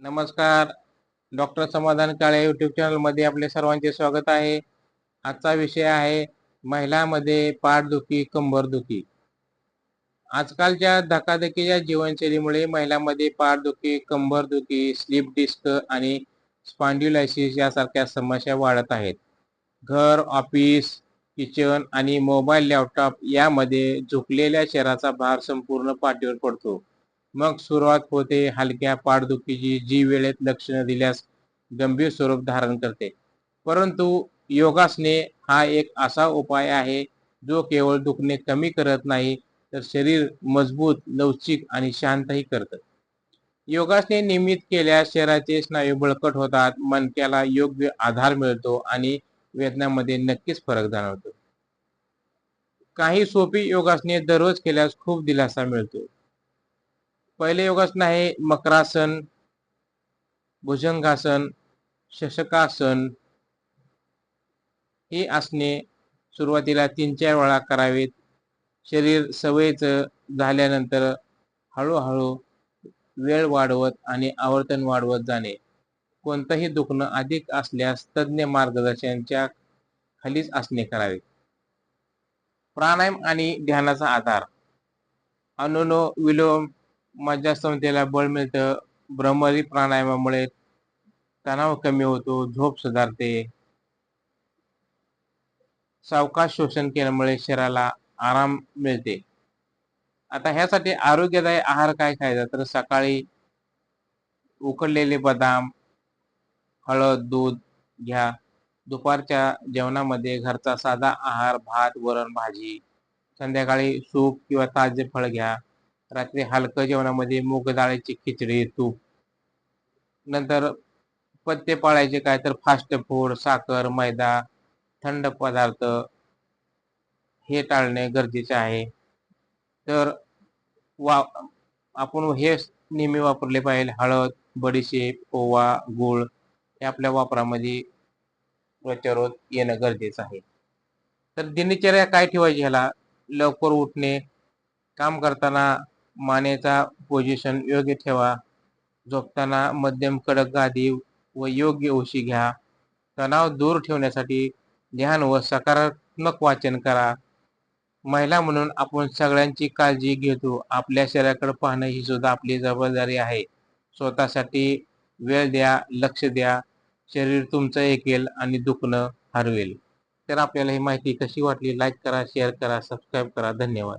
नमस्कार. डॉक्टर समाधान काळे यूट्यूब चॅनलमध्ये आपले सर्वांचे स्वागत आहे. आजचा विषय आहे महिलांमध्ये पाठदुखी कंबरदुखी. आजकालच्या धकाधकीच्या जीवनशैलीमुळे महिलांमध्ये पाठदुखी कंबरदुखी स्लीप डिस्क आणि स्पॉन्ड्युलायसिस यासारख्या समस्या वाढत आहेत. घर ऑफिस किचन आणि मोबाईल लॅपटॉप यामध्ये झुकलेल्या शरीराचा भार संपूर्ण पाठीवर पडतो. मग सुरुवात होते हलक्या पाठदुखीची जी वेळेत लक्षणं दिल्यास गंभीर स्वरूप धारण करते. परंतु योगासने हा एक असा उपाय आहे जो केवळ दुखणे कमी करत नाही तर शरीर मजबूत लवचिक आणि शांतही करतं. योगासने नियमित केल्यास शरीराचे स्नायू बळकट होतात मनक्याला योग्य आधार मिळतो आणि वेदनामध्ये नक्कीच फरक जाणवतो. काही सोपी योगासने दररोज केल्यास खूप दिलासा मिळतो. पहिले योगासन आहे मकरासन भुजंगासन शशकासन. ही आसने सुरुवातीला तीन चार वेळा करावीत. शरीर सवयीचं झाल्यानंतर हळूहळू वेळ वाढवत आणि आवर्तन वाढवत जाणे. कोणतंही दुखणं अधिक असल्यास तज्ज्ञ मार्गदर्शनच्या खालीच आसने करावे प्राणायाम आणि ध्यानाचा आधार. अनुनो विलोम मज्जासंस्थेला बळ मिळतं. भ्रमरी प्राणायामामुळे तणाव कमी होतो झोप सुधारते. सावकाश शोषण केल्यामुळे शरीराला आराम मिळते. आता ह्यासाठी आरोग्यदायी आहार काय खायचा? तर सकाळी उकडलेले बदाम हळद दूध घ्या. दुपारच्या जेवणामध्ये घरचा साधा आहार भात वरण भाजी. संध्याकाळी सूप किंवा ताजे फळ घ्या. रात्री हलकं जेवणामध्ये मूग डाळीची खिचडी तूप. नंतर पत्ते पाळायचे काय तर फास्ट फूड साखर मैदा थंड पदार्थ. हे टाळणे गरजेचे आहे. तर वा आपण हे नेहमी वापरले पाहिजे. हळद बडीशेप ओवा गूळ हे आपल्या वापरामध्ये रोजच्या येणं गरजेचं आहे. तर दिनचर्या काय ठेवायची ह्याला? लवकर उठणे काम करताना मानेचा पोझिशन योग्य ठेवा. झोपताना मध्यम कडक गादी व योग्य उशी घ्या. तणाव दूर ठेवण्यासाठी ध्यान व सकारात्मक वाचन करा. महिला म्हणून आपण सगळ्यांची काळजी घेतो. आपल्या शरीराकडे पाहणं ही सुद्धा आपली जबाबदारी आहे. स्वतःसाठी वेळ द्या लक्ष द्या. शरीर तुमचं ऐकेल आणि दुखणं हरवेल. तर आपल्याला ही माहिती कशी वाटली? लाईक करा शेअर करा सबस्क्राईब करा. धन्यवाद.